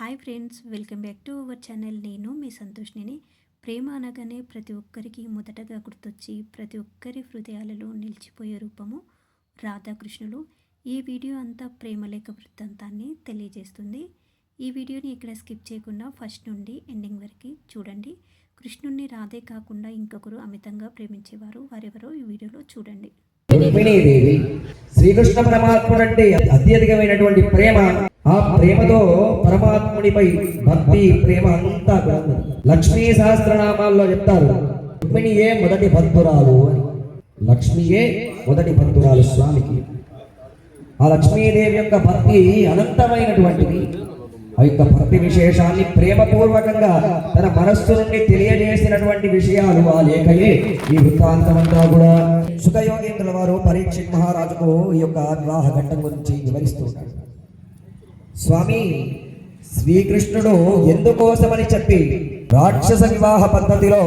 Hi friends welcome back to our channel నేను మీ సంతోష్ని ప్రేమ అనగానే ప్రతి ఒక్కరికి మొదటగా గుర్తొచ్చి ప్రతి ఒక్కరి హృదయాలలో నిలిచిపోయే రూపము రాధాకృష్ణులు. ఈ వీడియో అంతా ప్రేమ లేఖ వృత్తాంతాన్ని తెలియజేస్తుంది. ఈ వీడియోని ఇక్కడ స్కిప్ చేయకుండా ఫస్ట్ నుండి ఎండింగ్ వరకు చూడండి. కృష్ణుణ్ణి రాధే కాకుండా ఇంకొకరు అమితంగా ప్రేమించేవారు వారెవరో ఈ వీడియోలో చూడండి. రుక్మిణీదేవి శ్రీకృష్ణ పరమాత్ముడు అంటే అత్యధికమైనటువంటి ప్రేమ. ఆ ప్రేమతో పరమాత్మునిపై భక్తి ప్రేమ అంతా లక్ష్మీ సహస్రనామాల్లో చెప్తారు రుక్మిణియే మొదటి భక్తురాలు అని. లక్ష్మియే మొదటి భక్తురాలు స్వామికి. ఆ లక్ష్మీదేవి యొక్క భక్తి అనంతమైనటువంటిది. ఆ యొక్క భక్తి విశేషాన్ని ప్రేమపూర్వకంగా తన మనస్సు నుండి తెలియజేసినటువంటి విషయాలు ఆ లేఖయే. ఈ వృత్తాంతమంతా కూడా సుఖయోగేంద్రుల వారు పరీక్షిత్ మహారాజుకు ఈ యొక్క వివాహ ఘట్టం గురించి వివరిస్తూ స్వామి శ్రీకృష్ణుడు ఎందుకోసమని చెప్పి రాక్షస వివాహ పద్ధతిలో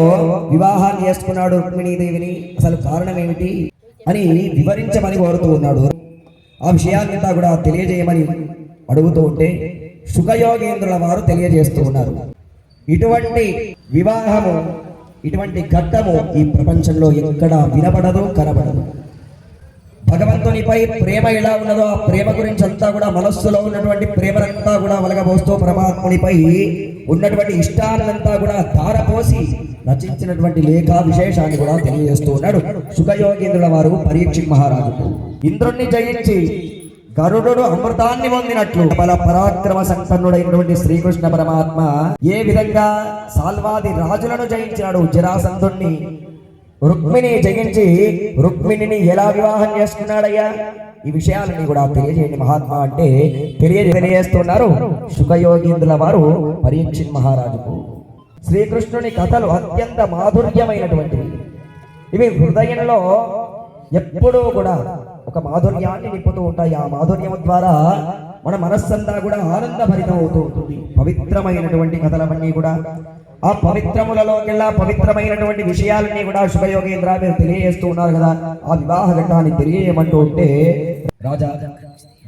వివాహాన్ని చేసుకున్నాడు రుక్మిణీదేవిని? అసలు కారణం ఏమిటి అని వివరించమని కోరుతూ ఉన్నాడు. ఆ విషయాన్నంతా కూడా తెలియజేయమని అడుగుతూ ఉంటే సుఖయోగేంద్రుల వారు తెలియజేస్తూ ఉన్నారు. ఇటువంటి వివాహము ఇటువంటి ఘట్టము ఈ ప్రపంచంలో ఎక్కడా వినబడదు కనబడదు. భగవంతునిపై ప్రేమ ఎలా ఉన్నదో ఆ ప్రేమ గురించి అంతా కూడా మనస్సులో ఉన్నటువంటి ప్రేమనంతా కూడా వలగబోస్తూ పరమాత్మునిపై ఉన్నటువంటి ఇష్టాలంతా కూడా ధారపోసి రచించినటువంటి లేఖా విశేషాన్ని కూడా తెలియజేస్తూ ఉన్నాడు సుఖయోగేంద్రుల వారు పరీక్ష మహారాజు. ఇంద్రుణ్ణి జయించి గరుడు అమృతాన్ని పొందినట్లు బల పరాక్రమ సంపన్నుడైనటువంటి శ్రీకృష్ణ పరమాత్మ ఏ విధంగా సాల్వాది రాజులను జయించినాడు జరాసంధుణ్ణి రుక్మిణి జయించి రుక్మిణిని ఎలా వివాహం చేసుకున్నాడయ్యా? ఈ విషయాలని కూడా తెలియజేయండి మహాత్మా అంటే తెలియజేస్తున్నారు సుఖయోగీంద్రుల వారు పరీక్షిత్ మహారాజుకు. శ్రీకృష్ణుని కథలు అత్యంత మాధుర్యమైనటువంటివి. ఇవి హృదయంలో ఎప్పుడూ కూడా ఒక మాధుర్యాన్ని నింపుతూ ఉంటాయి. ఆ మాధుర్యం ద్వారా మన మనస్సంతా కూడా ఆనందభరితం అవుతూ ఉంటుంది. పవిత్రమైనటువంటి కథలవన్నీ కూడా. ఆ పవిత్రములలోకెల్లా పవిత్రమైనటువంటి విషయాలన్నీ కూడా శుభయోగేంద్ర మీరు తెలియజేస్తూ ఉన్నారు కదా. ఆ వివాహ ఘట్టాన్ని తెలియజేయమంటూ ఉంటే రాజా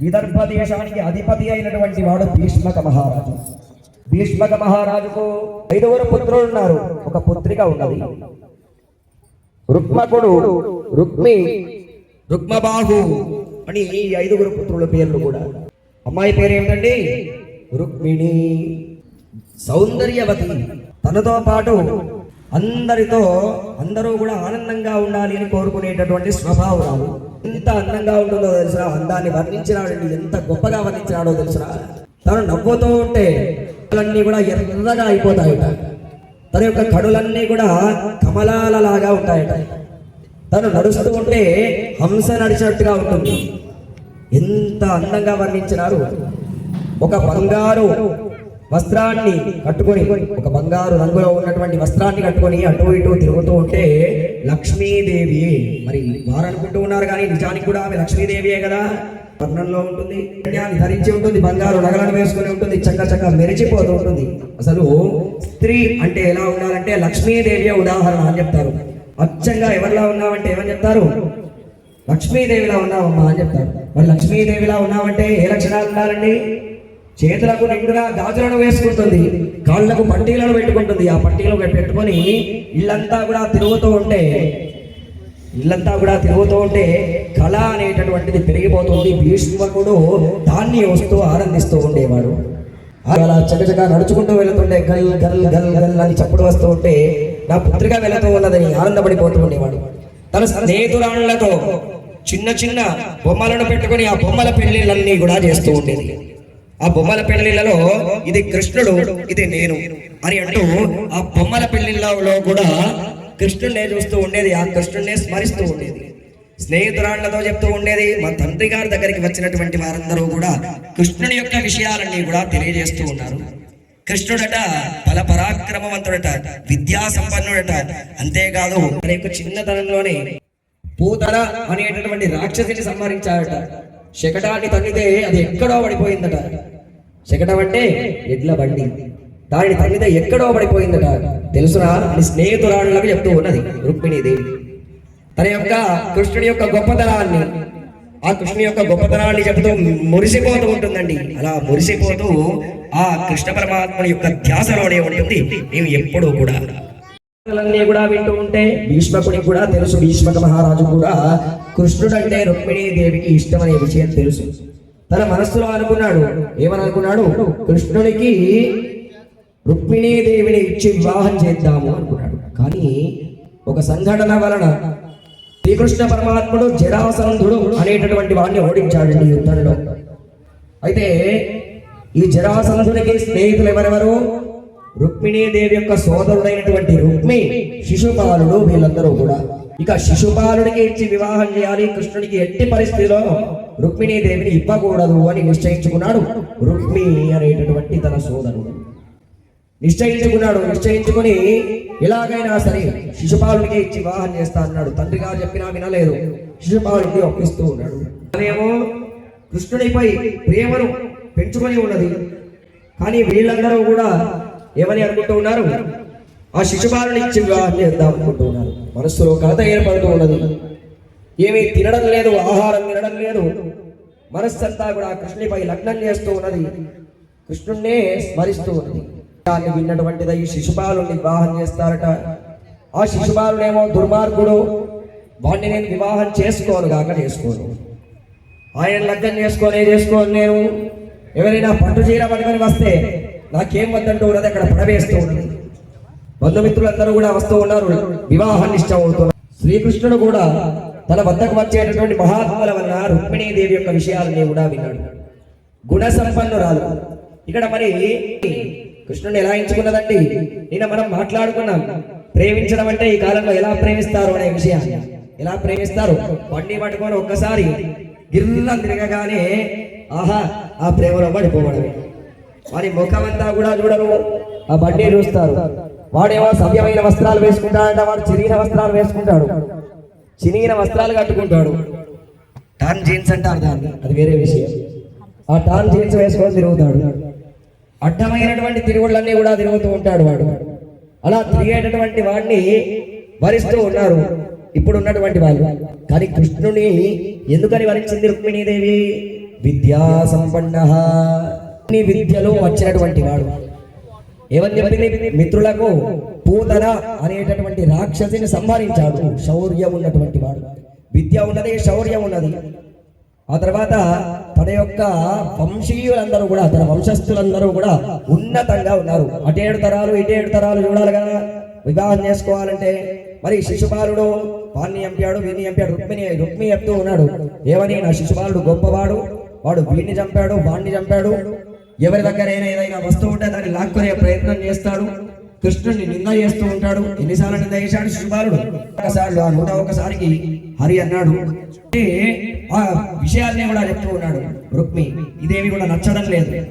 విదర్భ దేశానికి అధిపతి అయినటువంటి వాడు భీష్మక మహారాజు. భీష్మక మహారాజుకు ఐదుగురు పుత్రులు ఉన్నారు. ఒక పుత్రిక ఉన్నది. రుక్మకుడు రుక్మి రుక్మబాహు అని ఈ ఐదుగురు పుత్రుల పేర్లు కూడా. అమ్మాయి పేరు ఏమిటండి రుక్మిణి. సౌందర్యవతి. తనతో పాటు అందరితో అందరూ కూడా ఆనందంగా ఉండాలి అని కోరుకునేటటువంటి స్వభావరాలు ఎంత అందంగా ఉంటుందో తెలుసురా? అందాన్ని వర్ణించినాడండి ఎంత గొప్పగా వర్ణించినాడో తెలుసురా? తను నవ్వుతూ ఉంటే అన్నీ కూడా ఎర్రగా అయిపోతాయట. తన యొక్క కడులన్నీ కూడా కమలాలలాగా ఉంటాయట. తను నడుస్తూ ఉంటే హంస నడిచినట్టుగా ఉంటుంది. ఎంత అందంగా వర్ణించినారు. ఒక బంగారు వస్త్రాన్ని కట్టుకొని ఒక బంగారు రంగులో ఉన్నటువంటి వస్త్రాన్ని కట్టుకొని అటు ఇటు తిరుగుతూ ఉంటే లక్ష్మీదేవి మరి వారు అనుకుంటూ ఉన్నారు కానీ నిజానికి కూడా ఆమె లక్ష్మీదేవియే కదా. వర్ణంలో ఉంటుంది కన్యాన్ని ధరించి ఉంటుంది బంగారు నగలను వేసుకొని ఉంటుంది చక్క చక్క మెరిచిపోతూ ఉంటుంది. అసలు స్త్రీ అంటే ఎలా ఉండాలంటే లక్ష్మీదేవియే ఉదాహరణ అని చెప్తారు. అచ్చంగా ఎవరిలా ఉన్నావంటే ఏమని చెప్తారు? లక్ష్మీదేవిలా ఉన్నావమ్మా అని చెప్తారు. మరి లక్ష్మీదేవిలా ఉన్నామంటే ఏ లక్షణాలు ఉండాలండి? చేతులకు నిండుగా గాజులను వేసుకుంటుంది. కాళ్ళకు పట్టీలను పెట్టుకుంటుంది. ఆ పట్టీలు పెట్టుకొని ఇల్లంతా కూడా తిరుగుతూ ఉంటే ఇల్లంతా కూడా తిరుగుతూ ఉంటే కళ అనేటటువంటిది పెరిగిపోతుంది. భీష్మకుడు దాన్ని వస్తూ ఆనందిస్తూ ఉండేవాడు. అలా చకచక నడుచుకుంటూ వెళుతుంటే గల్ గల్ గల్ గల్ అని చప్పుడు వస్తూ ఉంటే నా పుత్రిక వెళుతూ ఉన్నదని ఆనందపడిపోతూ ఉండేవాడు. తన స్నేహితురాళ్ళతో చిన్న చిన్న బొమ్మలను పెట్టుకొని ఆ బొమ్మల పెళ్ళిళ్ళన్నీ కూడా చేస్తూ ఉండేది. ఆ బొమ్మల పెళ్ళిళ్ళలో ఇది కృష్ణుడు ఇది నేను. అని అంటూ ఆ బొమ్మల పెళ్ళిళ్ళలో కూడా కృష్ణుడినే చూస్తూ ఉండేది ఆ కృష్ణుడినే స్మరిస్తూ ఉండేది. స్నేహితురాళ్ళతో చెప్తూ ఉండేది మా తండ్రి గారి దగ్గరికి వచ్చినటువంటి వారందరూ కూడా కృష్ణుని యొక్క విషయాలన్నీ కూడా తెలియజేస్తూ ఉన్నారు. కృష్ణుడట బల పరాక్రమవంతుడట విద్యా సంపన్నుడట అంతేకాదు తన యొక్క చిన్నతనంలోనే పూతన అనేటటువంటి రాక్షసిని సంహరించాడట. శకటాన్ని తన్నితే అది ఎక్కడో పడిపోయిందట. శకటం అంటే ఎడ్ల బండి. దానిని తన్నితే ఎక్కడో పడిపోయిందట. తెలుసురా? అని స్నేహితురాళ్ళకు చెప్తూ ఉన్నది రుక్మిణీదేవి. తన యొక్క కృష్ణుడి యొక్క గొప్పతనాన్ని. ఆ కృష్ణుని యొక్క గొప్పతనాన్ని చెబుతూ మురిసిపోతూ ఉంటుందండి. అలా మురిసిపోతూ ఆ కృష్ణ పరమాత్మ యొక్క ధ్యాసలోనే ఉంటుంది. మేము ఎప్పుడూ కూడా కూడా వింటూ ఉంటే భీష్మకుడికి కూడా తెలుసు భీష్మక మహారాజు కూడా. కృష్ణుడు అంటే రుక్మిణీ దేవికి ఇష్టమనే విషయం తెలుసు. తన మనస్సులో అనుకున్నాడు. ఏమనుకున్నాడు కృష్ణుడికి రుక్మిణీ దేవిని ఇచ్చి వివాహం చేద్దాము అనుకున్నాడు. కానీ ఒక సంఘటన వలన శ్రీకృష్ణ పరమాత్ముడు జరాసంధుడు అనేటటువంటి వాడిని ఓడించాడండి యుద్ధంలో. అయితే ఈ జరాసంధునికి స్నేహితులు ఎవరెవరు? రుక్మిణీదేవి యొక్క సోదరుడైనటువంటి రుక్మి శిశుపాలుడు వీళ్ళందరూ కూడా. ఇక శిశుపాలుడికి ఇచ్చి వివాహం చేయాలి కృష్ణుడికి ఎట్టి పరిస్థితిలో రుక్మిణీదేవిని ఇవ్వకూడదు అని నిశ్చయించుకున్నాడు రుక్మి అనేటటువంటి తన సోదరుడు. నిశ్చయించుకున్నాడు నిశ్చయించుకుని ఎలాగైనా సరే శిశుపాలుడికి ఇచ్చి వివాహం చేస్తా అన్నాడు. తండ్రి గారు చెప్పినా వినలేదు. శిశుపాలుడికి ఒప్పిస్తూ ఉన్నాడు. అదేమో కృష్ణుడిపై ప్రేమను పెంచుకొని ఉన్నది. కానీ వీళ్ళందరూ కూడా ఏమని అనుకుంటూ ఉన్నారు? ఆ శిశుపాలుని ఇచ్చి వివాహం చేద్దాం అనుకుంటూ ఉన్నారు. మనస్సులో కథ ఏర్పడుతూ ఉన్నది. ఏమీ తినడం లేదు ఆహారం తినడం లేదు. మనస్సంతా కూడా కృష్ణునిపై లగ్నం చేస్తూ ఉన్నది. కృష్ణుణ్ణే స్మరిస్తూ ఉన్నది. దాన్ని విన్నటువంటిది ఈ శిశుపాలుని వివాహం చేస్తారట. ఆ శిశుపాలునేమో దుర్మార్గుడు. వాడిని నేను వివాహం చేసుకోను కాక చేసుకోను. ఆయన లగ్నం చేసుకొని చేసుకోను నేను. ఎవరైనా పట్టు చీర పట్టుకొని వస్తే నాకేం వద్దంటూ ఉన్నది అక్కడ పడవేస్తూ ఉన్నది. బంధుమిత్రులందరూ కూడా వస్తూ ఉన్నారు. వివాహం అవుతున్నారు శ్రీకృష్ణుడు కూడా తన వద్దకు వచ్చేటటువంటి మహాత్ముల వలన రుక్మిణీదేవి యొక్క విషయాలని కూడా విన్నాడు. గుణ సంపన్నురాలు ఇక్కడ మరి కృష్ణుని ఎలా ఎంచుకున్నదండి? నిన్న మనం మాట్లాడుకున్నాం. ప్రేమించడం అంటే ఈ కాలంలో ఎలా ప్రేమిస్తారు అనే విషయాన్ని. ఎలా ప్రేమిస్తారు? బండి పట్టుకొని ఒక్కసారి గిర్రం తిరగగానే ఆహా ఆ ప్రేమలో పడిపోవడమే. వారి ముఖమంతా కూడా చూడరు. ఆ బండి చూస్తారు. వాడేమో సవ్యమైన వస్త్రాలు వేసుకుంటాడంట వాడు చిరిగిన వస్త్రాలు వేసుకుంటాడు. చినిగిన వస్త్రాలు కట్టుకుంటాడు. టాన్ జీన్స్ అంటారు దాన్ని అది వేరే విషయం. ఆ టాన్ జీన్స్ వేసుకొని తిరుగుతాడు. అడ్డమైనటువంటి తిరుగుళ్ళన్నీ కూడా తిరుగుతూ ఉంటాడు వాడు. అలా తిరిగేటటువంటి వాడిని వరిస్తూ ఉన్నారు. ఇప్పుడు ఉన్నటువంటి వాళ్ళు. కానీ కృష్ణుని ఎందుకని వరించింది రుక్మిణీదేవి? విద్యా సంపన్న నీ విద్యలో వచ్చినటువంటి వాడు. ఏమని చెప్పింది? మిత్రులకు పూతన అనేటటువంటి రాక్షసిని సంహరించాడు. శౌర్యం ఉన్నటువంటి వాడు. విద్య ఉన్నది శౌర్యం ఉన్నది. ఆ తర్వాత తన యొక్క వంశీయులందరూ కూడా తన వంశస్థులందరూ కూడా ఉన్నతంగా ఉన్నారు. అటేడు తరాలు ఇటేడు తరాలు చూడాలి కదా. వివాహం చేసుకోవాలంటే మరి శిశుపాలుడు వాణ్ణి చంపాడు వీడిని చంపాడు. రుక్మిణి రుక్మి చెప్తూ ఉన్నాడు. ఏమని? నా శిశుపాలుడు గొప్పవాడు. వాడు వీణ్ణి చంపాడు వాణ్ణి చంపాడు. ఎవరి దగ్గర ఏదైనా వస్తువు ఉంటే దాన్ని లాక్కునే ప్రయత్నం చేస్తాడు. కృష్ణుడిని నింద చేస్తూ ఉంటాడు. ఎన్నిసార్లు నింద చేశాడు శిశుపాలుడు ఒకసారి ఆ నూట ఒకసారికి హరి అన్నాడు అంటే ఆ విషయాల్ని కూడా చెప్తూ ఉన్నాడు రుక్మి. ఇదేమి కూడా నచ్చడం లేదు.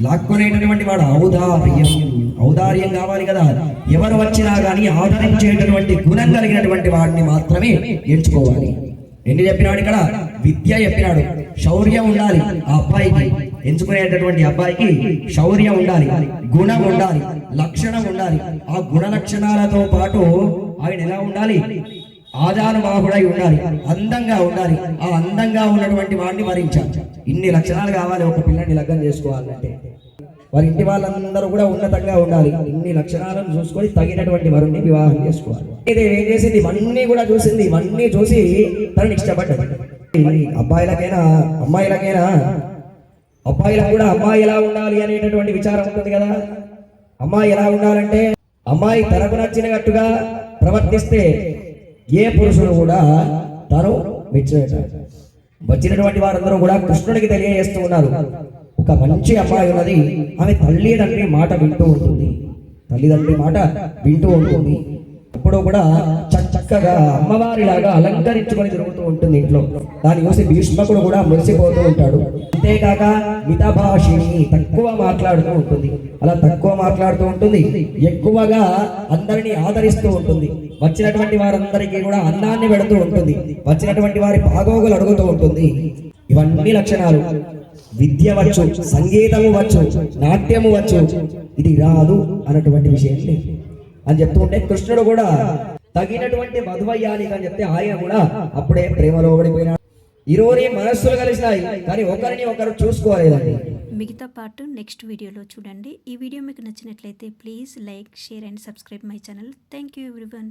లాక్కునేటటువంటి వాడు ఔదార్యం. ఔదార్యం కావాలి కదా. ఎవరు వచ్చినా కానీ ఆదరించేటటువంటి గుణం కలిగినటువంటి వాడిని మాత్రమే ఎంచుకోవాలి. ఎన్ని చెప్పినాడు ఇక్కడ? విద్య చెప్పినాడు. శౌర్యం ఉండాలి ఆ అబ్బాయికి. ఎంచుకునేటటువంటి అబ్బాయికి శౌర్యం ఉండాలి గుణం ఉండాలి లక్షణం ఉండాలి. ఆ గుణ లక్షణాలతో పాటు ఆయన ఎలా ఉండాలి? ఆజానుబాహుడై ఉండాలి అందంగా ఉండాలి. ఆ అందంగా ఉన్నటువంటి వాడిని వరించాలి ఇన్ని లక్షణాలు కావాలి ఒక పిల్లని లగ్నం చేసుకోవాలంటే. వారి ఇంటి వాళ్ళందరూ కూడా ఉన్నతంగా ఉండాలి. ఇన్ని లక్షణాలను చూసుకొని తగినటువంటి వరుణ్ణి వివాహం చేసుకోవాలి. ఇది ఏం చేసింది? ఇవన్నీ కూడా చూసింది. ఇవన్నీ చూసి తనని ఇష్టపడ్డది మరి అబ్బాయిలకైనా అమ్మాయిలకైనా అబ్బాయిలకు కూడా అమ్మాయి ఎలా ఉండాలి అనేటటువంటి విచారం ఉంటుంది కదా. అమ్మాయి ఎలా ఉండాలంటే అమ్మాయి తనకు నచ్చినట్టుగా ప్రవర్తిస్తే ఏ పురుషుడు కూడా తను మెచ్చుకుంటాడు వచ్చినటువంటి వారందరూ కూడా కృష్ణుడికి తెలియజేస్తూ ఉన్నారు. ఒక మంచి అమ్మాయి ఉన్నది. ఆమె తల్లిదండ్రి మాట వింటూ ఉంటుంది. తల్లిదండ్రి మాట వింటూ ఉంటుంది. అప్పుడు కూడా చక్కగా అమ్మవారిలాగా అలంకరించుకొని తిరుగుతూ ఉంటుంది ఇంట్లో. దాన్ని చూసి భీష్మకుడు కూడా మురిసిపోతూ ఉంటాడు. అంతేకాక మితభాషిణి తక్కువ మాట్లాడుతూ ఉంటుంది. అలా తక్కువ మాట్లాడుతూ ఉంటుంది. ఎక్కువగా అందరినీ ఆదరిస్తూ ఉంటుంది. వచ్చినటువంటి వారందరికీ కూడా అన్నాన్ని పెడుతూ ఉంటుంది. వచ్చినటువంటి వారి బాగోగులు అడుగుతూ ఉంటుంది. ఇవన్నీ లక్షణాలు. విద్య వచ్చు సంగీతము వచ్చు నాట్యము వచ్చు ఇది రాదు అన్నటువంటి విషయం లేదు. అని చెప్తూ ఉంటే కృష్ణుడు కూడా తగినటువంటి మధువయ్యాలి అని చెప్తే ఆయన కూడా అప్పుడే ప్రేమలో ఓడిపోయినాడు ఇరువురి మనస్సులు కలిసినాయి కానీ ఒకరిని ఒకరు చూసుకోలేదండి. మిగతా పార్ట్ నెక్స్ట్ వీడియోలో చూడండి. ఈ వీడియో మీకు నచ్చినట్లయితే please like share and subscribe my channel. Thank you everyone.